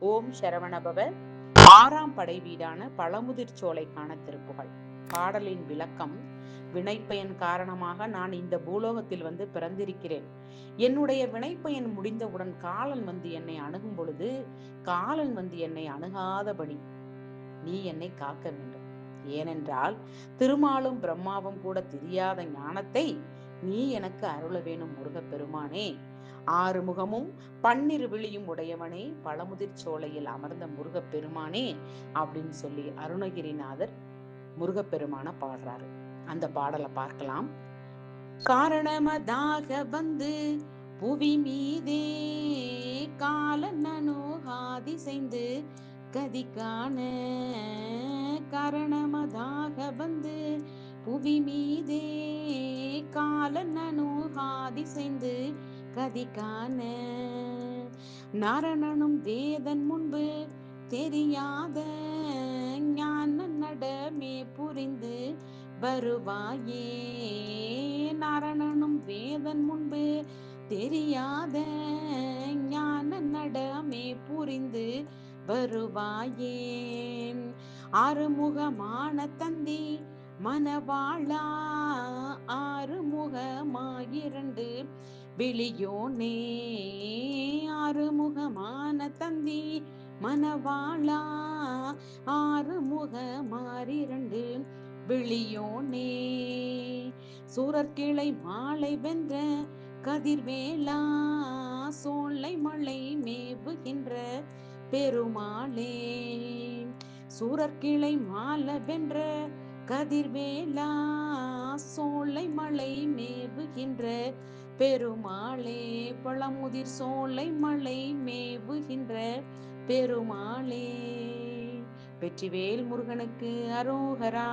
ஓம் சரவணபவ. ஆறாம் படை வீடான பழமுதிர் சோலைக்கான திருப்புகள். பாடலின் விளக்கம் வினைப்பயன் காரணமாக நான் இந்த பூலோகத்தில் வந்து பிறந்திருக்கிறேன். என்னுடைய வினைப்பயன் முடிந்தவுடன் காலன் வந்து என்னை அணுகும் பொழுது காலன் வந்து என்னை அணுகாதபடி நீ என்னை காக்க வேண்டும். ஏனென்றால் திருமாலும் பிரம்மாவும் கூட தெரியாத ஞானத்தை நீ எனக்கு அருள வேணும் முருகப்பெருமானே ஆறு முகமும் பன்னிரு விழியும் உடையவனே பழமுதிர் சோலையில் அமர்ந்த முருகப்பெருமானே அப்படின்னு சொல்லி அருணகிரிநாதர் முருகப்பெருமான பாடுறாரு. அந்த பாடலை பார்க்கலாம். காரணமதாக வந்து புவி மீதே கால நனோகாதி செய்து கதிக்கான காரணமதாக வந்து புவி மீதே காலன் அணுகாதி கதி கதிக்கான நாரணனும் வேதன் முன்பு தெரியாத ஞான நடமே புரிந்து வருவாயே. நாரணனும் வேதன் முன்பு தெரியாத ஞான நடமே புரிந்து வருவாயே. ஆறுமுகமான தந்தி மனவாளா விழியோனே ஆறுமுகமான தந்தி மனவாளா ஆறுமுக மாறிரண்டு விழியோனே சூரற்கிளை மாலை வென்ற கதிர்வேலா சோலை மலை மேவுகின்ற பெருமாளே. சூரற்கிளை மாலை வென்ற கதிர்வேலா சோலை மலை மேவுகின்ற பெருமாளே பழமுதிர் சோலை மலை மேவுகின்ற பெருமாளே வெற்றிவேல் முருகனுக்கு அரோகரா.